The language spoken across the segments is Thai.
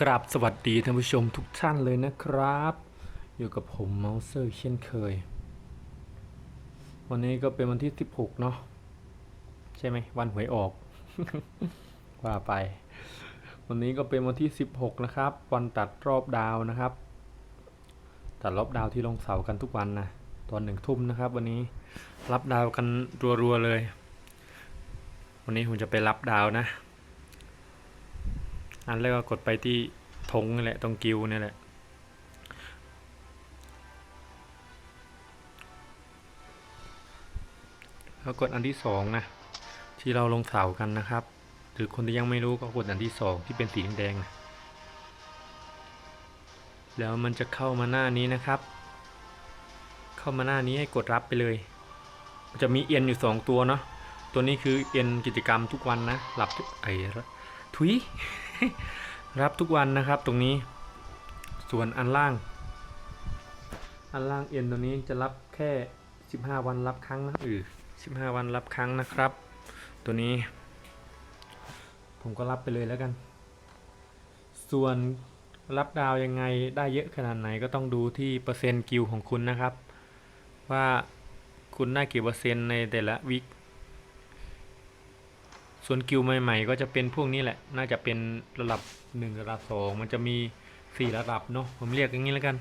กราบสวัสดีท่านผู้ชมทุกท่านเลยนะครับ อยู่กับผมเมาส์เซอร์เช่นเคย วันนี้ก็เป็นวันที่ 16 เนาะใช่ไหมวันหวยออก ว่าไป วันนี้ก็เป็นวันที่ 16 นะครับ วันตัดรอบดาวนะครับ ตัดรอบดาวที่ลงเสากันทุกวันนะตอนหนึ่งทุ่มนะครับ วันนี้รับดาวกันรัวๆเลย วันนี้ผมจะไปรับดาวนะ อันแรกก็กดไปที่ธงนี่แหละตรงกิวนี่แหละแล้วกดอันที่สองนะที่เราลงเสากันนะครับ หรือคนที่ยังไม่รู้ก็กดอันที่สองที่เป็นสีแดงนะแล้วมันจะเข้ามาหน้านี้นะครับ เข้ามาหน้านี้ให้กดรับไปเลยจะมีเอ็นอยู่สองตัวเนาะตัวนี้คือเอ็นกิจกรรมทุกวันนะหลับไอ้ทุย รับทุกวันนะครับตรงนี้ ส่วนอันล่าง อันล่างเอ็นตัวนี้จะรับแค่ 15 วันรับครั้งนะเออ15 วันรับครั้งนะครับ ตัวนี้ ผมก็รับไปเลยแล้วกัน ส่วนรับดาวยังไงได้เยอะขนาดไหนก็ต้องดูที่เปอร์เซ็นต์กิลของคุณนะครับ ว่าคุณได้กี่เปอร์เซ็นต์ในแต่ละวิค ส่วนกิวใหม่ ๆ ก็จะเป็นพวกนี้แหละ น่าจะเป็นระดับ 1 ระดับ 2 มันจะมี 4 ระดับเนาะ ผมเรียกอย่างนี้แล้วกัน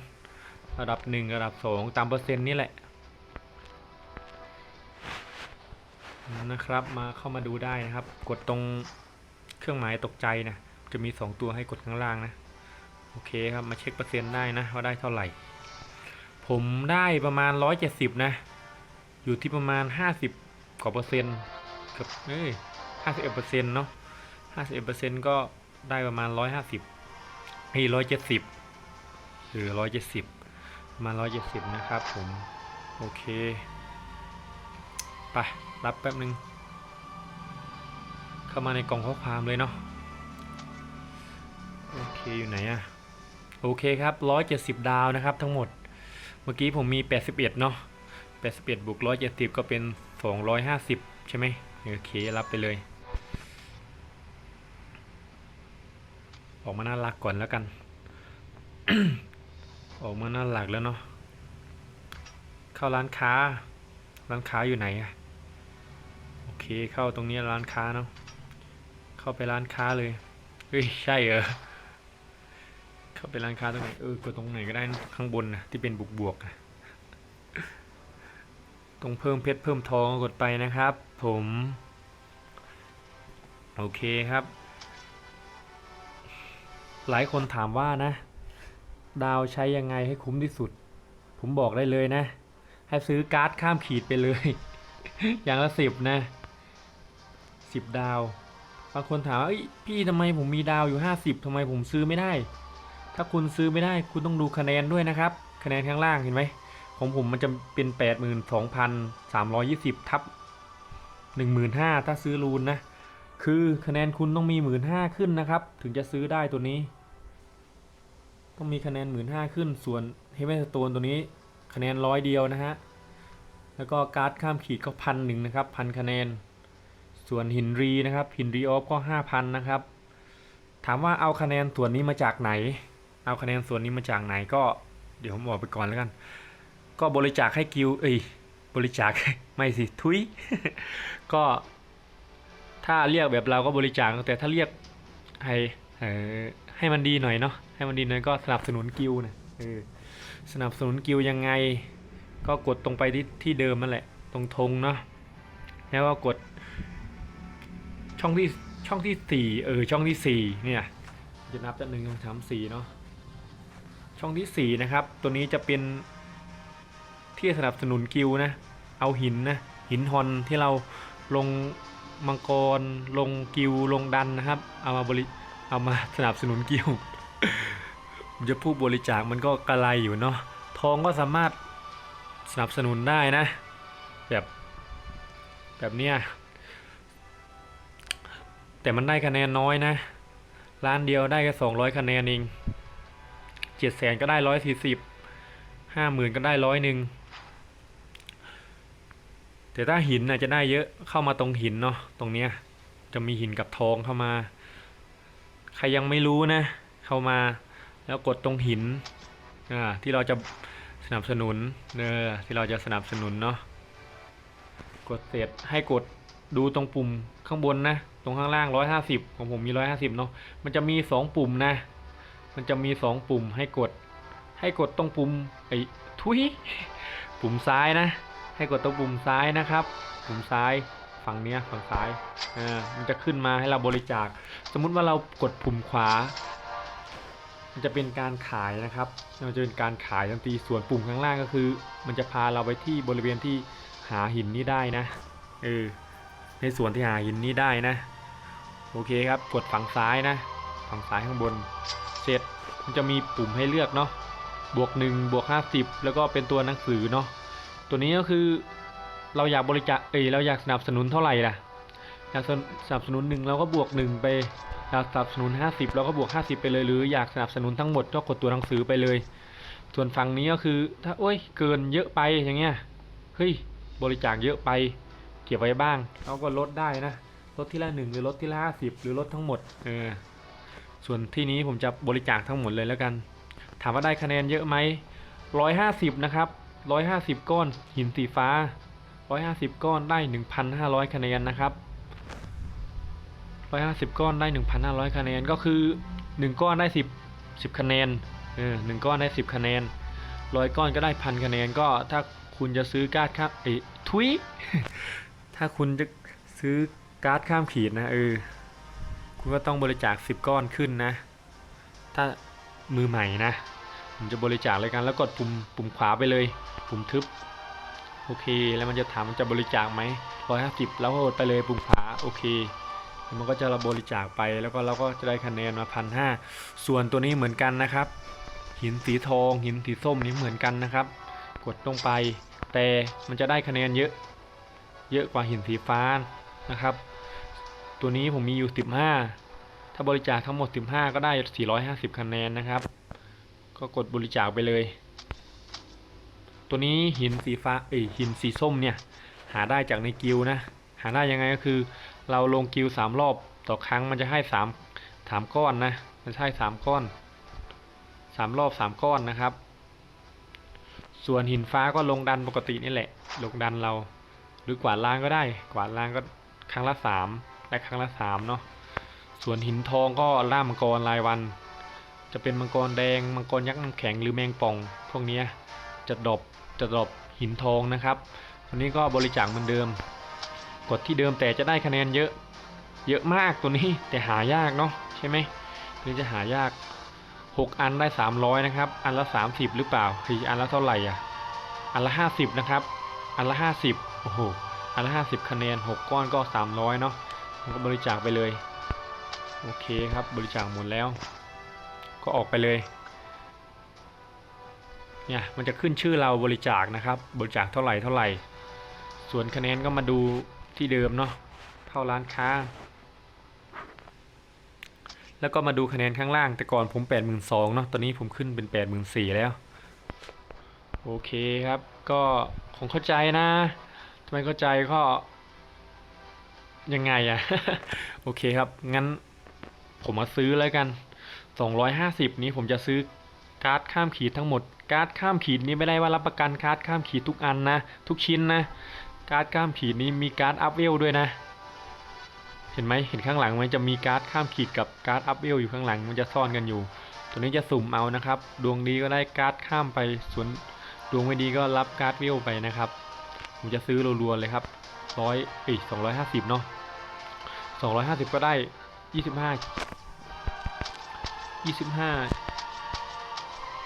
ระดับ 1 ระดับ 2 ตามเปอร์เซ็นต์นี่แหละ นะครับ มาเข้ามาดูได้นะครับ กดตรงเครื่องหมายตกใจนะ จะมี 2 ตัวให้กดข้างล่างนะ โอเคครับ มาเช็คเปอร์เซ็นต์ได้นะว่าได้เท่าไหร่ ผมได้ประมาณ 170 นะ อยู่ที่ประมาณ 50 กว่าเปอร์เซ็นต์เกือบเอ้ย ห้าสิบเอ็ดเปอร์เซ็นต์เนาะห้าสิบเอ็ดเปอร์เซ็นต์ก็ได้ประมาณร้อยห้าสิบไอ้ร้อยเจ็ดสิบหรือร้อยเจ็ดสิบมาร้อยเจ็ดสิบนะครับผม โอเค ไป รับแป๊บหนึ่งเข้ามาในกล่องข้อความเลยเนาะ โอเค อยู่ไหนอะโอเคครับร้อยเจ็ดสิบดาวนะครับทั้งหมด เมื่อกี้ผมมีแปดสิบเอ็ดเนาะแปดสิบเอ็ดบวกร้อยเจ็ดสิบก็เป็นสองร้อยห้าสิบใช่ไหม โอเค รับไปเลย ออกมาน่ารักก่อนแล้วกัน ออกมาน่ารักแล้วเนาะ เข้าร้านค้า ร้านค้าอยู่ไหนอะโอเค เข้าตรงนี้ร้านค้าเนาะ เข้าไปร้านค้าเลย เฮ้ย ใช่เหรอ เข้าไปร้านค้าตรงไหน เออกดตรงไหนก็ได้ข้างบนนะที่เป็นบวกบวกๆนะ ตรงเพิ่มเพชรเพิ่มทองกดไปนะครับ ผม โอเคครับ หลายคนถามว่านะ ดาวใช้ยังไงให้คุ้มที่สุด ผมบอกได้เลยนะ ให้ซื้อการ์ดข้ามขีดไปเลย อย่างละสิบนะสิบดาวบางคนถามว่าพี่ทำไมผมมีดาวอยู่ห้าสิบทำไมผมซื้อไม่ได้ ถ้าคุณซื้อไม่ได้คุณต้องดูคะแนนด้วยนะครับ คะแนนข้างล่างเห็นไหม ของผมมันจะเป็นแปดหมื่นสองพันสามร้อยี่สิบทับหนึ่งหมื่นห้าถ้าซื้อรูนนะ คือคะแนนคุณต้องมีหมื่นห้าขึ้นนะครับ ถึงจะซื้อได้ตัวนี้ ต้องมีคะแนนหมื่นห้าขึ้น ส่วนเฮเ e นสโตนตัวนี้คะแนนร้อยเดียวนะฮะ แล้วก็การ์ดข้ามขีดก็พันหนึ่งนะครับพันคะแนน ส่วนหินรีนะครับหินรีออฟก็ห้าพันนะครับ ถามว่าเอาคะแนนส่วนนี้มาจากไหน เอาคะแนนส่วนนี้มาจากไหนก็เดี๋ยวผมบอกไปก่อนแล้วกัน ก็บริจาคให้กิวเอ้ยบริจาคไม่สิทุยก็ถ้าเรียกแบบเราก็บริจาคแต่ถ้าเรียกให้ให้มันดีหน่อยเนาะให้มันดีหน่อยก็สนับสนุนกิวนะเออสนับสนุนกิวยังไง ก็กดตรงไปที่ที่เดิมนั่นแหละ ตรงธงเนาะแล้วก็กด ช่องที่ช่องที่สี่เออช่องที่สี่เนี่ยจะนับจากหนึ่งสองสามสี่เนาะช่องที่สี่นะครับ ตัวนี้จะเป็น ที่สนับสนุนกิวนะ เอาหินนะ หินฮอนที่เราลงมังกร ลงกิว ลงดันนะครับ เอามาบริ เอามาสนับสนุนกิวจะพูดบริจาคมันก็กระไรอยู่เนาะ ทองก็สามารถสนับสนุนได้นะ แบบแบบเนี้ย แต่มันได้คะแนนน้อยนะ ร้านเดียวได้แค่สองร้อยคะแนนเองเจ็ดแสนก็ได้ร้อยสี่สิบห้าหมื่นก็ได้ร้อยหนึ่ง แต่ถ้าหินน่ะจะได้เยอะเข้ามาตรงหินเนาะตรงเนี้ยจะมีหินกับทองเข้ามา ใครยังไม่รู้นะ เข้ามาแล้วกดตรงหินอ่าที่เราจะสนับสนุนเนอที่เราจะสนับสนุนเนาะกดเสร็จให้กดดูตรงปุ่มข้างบนนะ ตรงข้างล่าง 150 ของผมมี 150 เนาะมันจะมี 2 ปุ่มนะ มันจะมี 2 ปุ่มให้กด ให้กดตรงปุ่มไอ้ทุยปุ่มซ้ายนะ ให้กดตรงปุ่มซ้ายนะครับ ปุ่มซ้ายฝั่งเนี้ยฝั่งซ้ายอ่ามันจะขึ้นมาให้เราบริจาค สมมุติว่าเรากดปุ่มขวา มันจะเป็นการขายนะครับมันจะเป็นการขายทันทีส่วนปุ่มข้างล่างก็คือ มันจะพาเราไปที่บริเวณที่หาหินนี้ได้นะเออในส่วนที่หาหินนี้ได้นะ โอเคครับกดฝั่งซ้ายนะ ฝั่งซ้ายข้างบนเสร็จมันจะมีปุ่มให้เลือกเนาะบวก1บวก50 แล้วก็เป็นตัวหนังสือเนาะ ตัวนี้ก็คือเราอยากบริจาคเอ้ยเราอยากสนับสนุนเท่าไหร่ล่ะอยากสนับสนุนหนึ่งเราก็บวกหนึ่งไปอยากสนับสนุน 50เราก็บวก 50 ไปเลย หรืออยากสนับสนุนทั้งหมดก็กดตัวหนังสือไปเลย ส่วนฝั่งนี้ก็คือ ถ้าโอ้ยเกินเยอะไปอย่างเงี้ยเฮ้ยบริจาคเยอะไปเก็บไว้บ้างเราก็ลดได้นะลดที่ละหนึ่งหรือลดที่ละห้าสิบหรือลดทั้งหมดเออส่วนที่นี้ผมจะบริจาคทั้งหมดเลยแล้วกัน ถามว่าได้คะแนนเยอะไหมร้อยห้าสิบนะครับ ร้อยห้าสิบก้อนหินสีฟ้าร้อยห้าสิบก้อนได้หนึ่งพันห้าร้อยคะแนนนะครับร้อยห้าสิบก้อนได้หนึ่งพันห้าร้อยคะแนนก็คือหนึ่งก้อนได้สิบสิบคะแนนเออหนึ่งก้อนได้สิบคะแนนร้อยก้อนก็ได้พันคะแนนก็ถ้าคุณจะซื้อการ์ดครับเอ้ทุยถ้าคุณจะซื้อการ์ดข้ามขีดนะเออคุณก็ต้องบริจาค 10 ก้อนขึ้นนะ ถ้ามือใหม่นะ ผมจะบริจาคเลยกันแล้วกดปุ่มปุ่มขวาไปเลย ปุ่มทึบโอเค แล้วมันจะถามมันจะบริจาคไหมร้อยห้าสิบแล้วก็กดไปเลยปุ่มขวาโอเคมันก็จะบริจาคไปแล้วก็เราก็จะได้คะแนนมาพันห้าส่วนตัวนี้เหมือนกันนะครับ หินสีทอง หินสีส้มนี้เหมือนกันนะครับ กดลงไป แต่มันจะได้คะแนนเยอะ เยอะกว่าหินสีฟ้านะครับ ตัวนี้ผมมีอยู่ 15 ถ้าบริจาคทั้งหมด 15 ก็ได้ 450 คะแนนนะครับ ก็กดบริจาคไปเลย ตัวนี้หินสีฟ้าเอ้ยหินสีส้มเนี่ย หาได้จากในกิลนะ หาได้ยังไงก็คือ เราลงกิลสามรอบต่อครั้งมันจะให้3 3ก้อนนะ มันจะให้3ก้อน3รอบ3ก้อนนะครับ ส่วนหินฟ้าก็ลงดันปกตินี่แหละ ลงดันเรา หรือกวาดล้างก็ได้ กวาดล้างก็ครั้งละสามได้ครั้งละสามเนาะ ส่วนหินทองก็ล่ามังกรรายวัน จะเป็นมังกรแดง มังกรยักษ์น้ำแข็งหรือแมงป่อง พวกนี้จะดรอปจะดรอปหินทองนะครับตัวนี้ก็บริจาคเหมือนเดิม กดที่เดิมแต่จะได้คะแนนเยอะ เยอะมากตัวนี้แต่หายากเนาะใช่ไหมตัวนี้จะหายาก 6 อันได้ 300 นะครับ อันละ 30 หรือเปล่าคืออันละเท่าไหร่อะ อันละ 50 นะครับ อันละ 50 โอ้โห อันละ 50 คะแนน 6 ก้อนก็ 300 เนาะก็บริจาคไปเลย โอเคครับ บริจาคหมดแล้ว ก็ออกไปเลยเนี่ยมันจะขึ้นชื่อเราบริจาคนะครับ บริจาคเท่าไหร่เท่าไหร่ ส่วนคะแนนก็มาดูที่เดิมเนาะเข้าร้านค้า แล้วก็มาดูคะแนนข้างล่างแต่ก่อนผม82,000เนาะตอนนี้ผมขึ้นเป็น 84,000แล้ว โอเคครับ ก็คงเข้าใจนะทำไมเข้าใจก็ยังไงอะโอเคครับ งั้นผมมาซื้อแล้วกัน 250 นี้ผมจะซื้อการ์ดข้ามขีดทั้งหมด การ์ดข้ามขีดนี้ไม่ได้ว่ารับประกันการ์ดข้ามขีดทุกอันนะ ทุกชิ้นนะ การ์ดข้ามขีดนี้มีการ์ดอัพเวลด้วยนะ เห็นไหมเห็นข้างหลังมันจะมีการ์ดข้ามขีดกับการ์ดอัพเวลอยู่ข้างหลังมันจะซ่อนกันอยู่ ตัวนี้จะสุ่มเอานะครับ ดวงดีก็ได้การ์ดข้ามไปส่วนดวงไม่ดีก็รับการ์ดวิวไปนะครับ ผมจะซื้อรัวๆเลยครับร้อยเอ้ยสองร้อยห้าสิบเนาะสองร้อยห้าสิบก็ได้ยี่สิบห้า ยี่สิบห้า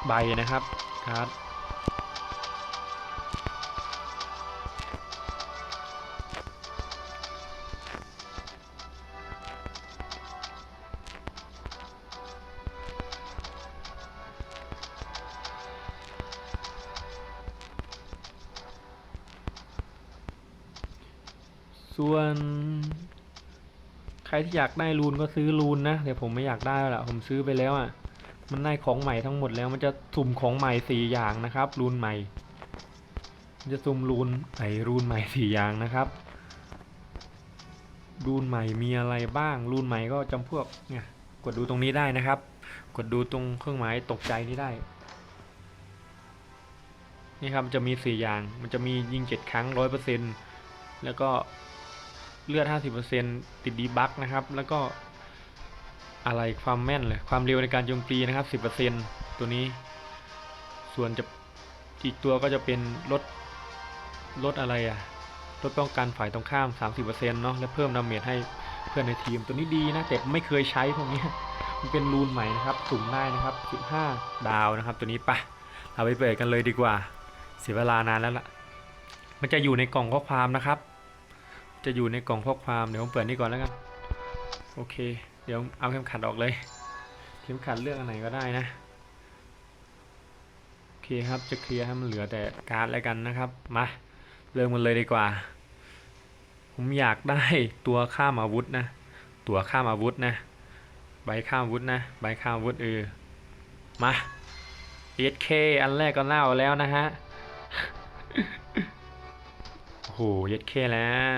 ใบนะครับการ์ดส่วน รที่อยากได้รูนก็ซื้อรูนนะแต่ผมไม่อยากได้แล้วล่ะผมซื้อไปแล้วอะ มันได้ของใหม่ทั้งหมดแล้ว มันจะสุ่มของใหม่สี่อย่างนะครับ รูนใหม่มจะสุ่มรูนไอรูนใหม่สี่อย่างนะครับ รูนใหม่มีอะไรบ้าง รูนใหม่ก็จำพวกเนี่ยกดดูตรงนี้ได้นะครับ กดดูตรงเครื่องหมายตกใจนี้ได้ นี่ครับจะมีสี่อย่าง มันจะมียิงเจ็ดครั้งร้อยเปอร์เซ็นแล้วก็ เลือดห้าสิบเปอร์เซ็นติดดีบักนะครับ แล้วก็อะไรความแม่นเลย ความเร็วในการโจมตีนะครับสิบเปอร์เซ็นตัวนี้ ส่วนจะอีกตัวก็จะเป็นลดลดอะไรอะลดป้องกันฝ่ายตรงข้าม 30%เนาะและเพิ่มดาเมจให้เพื่อนในทีมตัวนี้ดีนะแต่ไม่เคยใช้พวกนี้มันเป็นรูนใหม่นะครับสุ่มได้นะครับ 15 ดาวนะครับ ตัวนี้ปะเราไปเปิดกันเลยดีกว่า เสียเวลานานแล้วล่ะ มันจะอยู่ในกล่องข้อความนะครับ จะอยู่ในกล่องข้อความ เดี๋ยวผมเปิดนี่ก่อนแล้วกัน โอเค เดี๋ยวเอาเข็มขัดออกเลย เข็มขัดเลือกอันไหนก็ได้นะ โอเคครับ จะเคลียร์ให้มันเหลือแต่การ์ดแล้วกันนะครับ มา เริ่มกันเลยดีกว่า ผมอยากได้ตัวข้ามอาวุธนะ ตัวข้ามอาวุธนะ ใบข้ามอาวุธนะ ใบข้ามอาวุธเออ มา SK อันแรกก็เน่าแล้วนะฮะโอ้โห SK แล้ว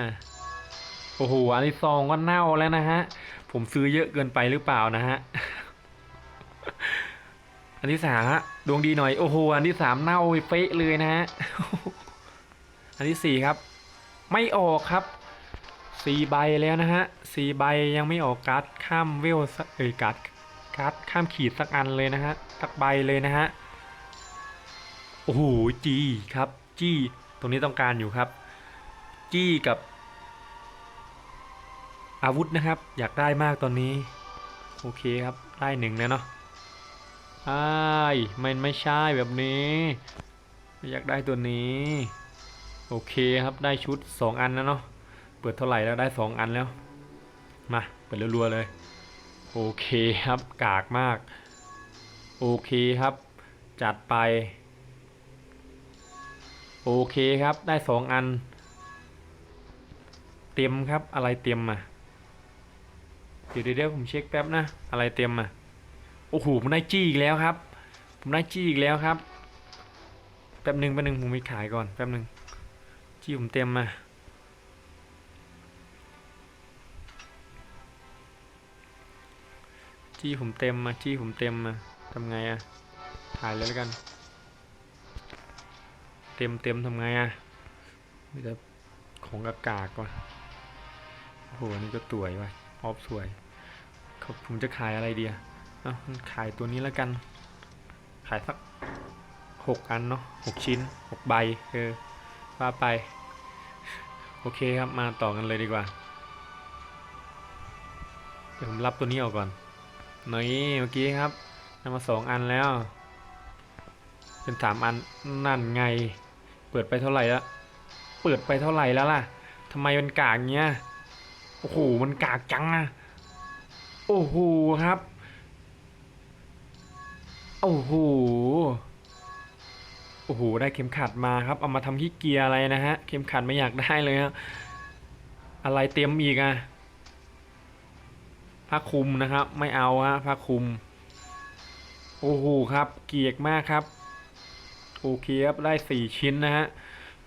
โอ้โห อันที่สองก็เน่าแล้วนะฮะ ผมซื้อเยอะเกินไปหรือเปล่านะฮะ อันที่สามฮะ ดวงดีหน่อย โอ้โห อันที่สามเน่าเฟะเลยนะฮะ อันที่สี่ครับ ไม่ออกครับสี่ใบแล้วนะฮะสี่ใบยังไม่ออกการ์ดข้ามเวลสักเอ้ยการ์ดการ์ดข้ามขีดสักอันเลยนะฮะ สักใบเลยนะฮะ โอ้โห จีครับ จี้ ตรงนี้ต้องการอยู่ครับ จี้กับ อาวุธนะครับ อยากได้มากตอนนี้ โอเคครับได้หนึ่งแล้วเนาะไอ้ายมันไม่ใช่แบบนี้ อยากได้ตัวนี้ โอเคครับได้ชุด 2 อันแล้วเนาะเปิดเท่าไหร่แล้วได้ 2 อันแล้ว มาเปิดรัวๆเลย โอเคครับกากมาก โอเคครับ จัดไป โอเคครับได้ 2 อัน เต็มครับอะไรเต็มอะ ดี๋ยวเดี๋ยวผมเช็คแป๊บนะ อะไรเต็มอะโอ้โหผมได้จี้อีกแล้วครับ ผมได้จี้อีกแล้วครับ แป๊บหนึ่งแป๊บหนึ่งผมไปขายก่อนแป๊บหนึ่งจี้ผมเต็มมาจี้ผมเต็มมาจี้ผมเต็มมาทำไงอะถ่ายเลยแล้วกัน เต็มเต็มทำไงอะมีแต่ของอากาศว่ะโอ้โหอันนี่ก็สวยว่ะออฟสวย ผมจะขายอะไรดีอะเอาขายตัวนี้แล้วกัน ขายสักหกอันเนาะหกชิ้นหกใบเออว่าไป โอเคครับมาต่อกันเลยดีกว่า เดี๋ยวผมรับตัวนี้ออกก่อนนี่เมื่อกี้ครับนำมาสองอันแล้ว เป็นสามอันนั่นไง เปิดไปเท่าไหร่แล้วเปิดไปเท่าไหร่แล้วล่ะทำไมมันกากเงี้ยโอ้โหมันกากจังอะ โอ้โหครับ โอ้โห โอ้โห ได้เข็มขัดมาครับ เอามาทำที่เกียร์อะไรนะฮะ เข็มขัดไม่อยากได้เลยฮะ อะไรเต็มอีกอะผ้าคลุมนะครับ ไม่เอาฮะผ้าคลุม โอ้โหครับ เกียกมากครับ โอเคครับ ได้สี่ชิ้นนะฮะ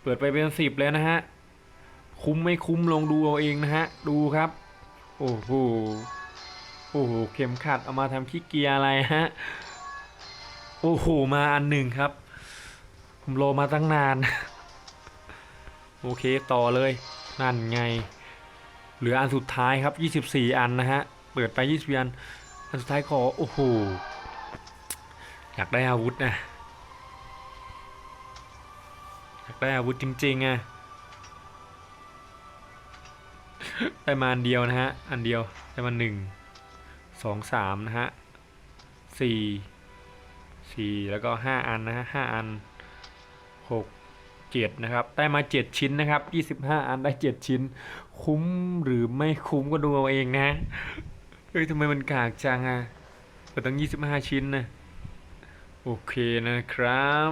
เปิดไปเป็นสิบแล้วนะฮะ คุ้มไม่คุ้มลองดูเอาเองนะฮะ ดูครับ โอ้โห โอ้โหเข็มขัดเอามาทำขี้เกียร์อะไรฮะ โอ้โหมาอันหนึ่งครับ ผมรอมาตั้งนาน โอเคต่อเลย นั่นไง เหลืออันสุดท้ายครับ 24 อันนะฮะ เปิดไป20อัน อันสุดท้ายขอ โอ้โห อยากได้อาวุธนะ อยากได้อาวุธจริงๆอะได้มาอันเดียวนะฮะ อันเดียวได้มาหนึ่ง สองสามนะฮะสี่สี่แล้วก็ห้าอันนะฮะห้าอันหกเจ็ดนะครับ ได้มาเจ็ดชิ้นนะครับยี่สิบห้าอันได้เจ็ดชิ้น คุ้มหรือไม่คุ้มก็ดูเอาเองนะ เฮ้ยทำไมมันกากจังอะเปิดตั้งยี่สิบห้าชิ้นนะ โอเคนะครับ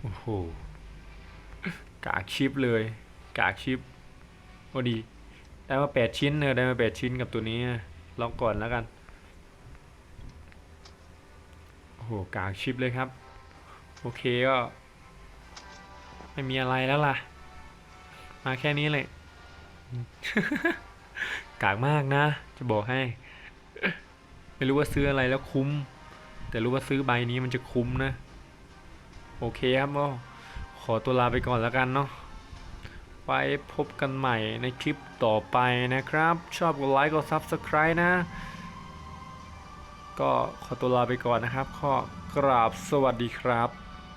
โอ้โห กากชิปเลย กากชิปโอดี ได้มาแปดชิ้นเนอได้มาแปดชิ้นกับตัวนี้ลองก่อนแล้วกัน โอ้โหกากชิปเลยครับ โอเคก็ ไม่มีอะไรแล้วล่ะ มาแค่นี้เลยกกากมากนะ จะบอกให้ ไม่รู้ว่าซื้ออะไรแล้วคุ้ม แต่รู้ว่าซื้อใบนี้มันจะคุ้มนะ โอเคครับก็ขอตัวลาไปก่อนแล้วกันเนาะ ไว้พบกันใหม่ในคลิปต่อไปนะครับ ชอบกดไลค์กด Subscribe นะ ก็ขอตัวลาไปก่อนนะครับ ขอกราบสวัสดีครับ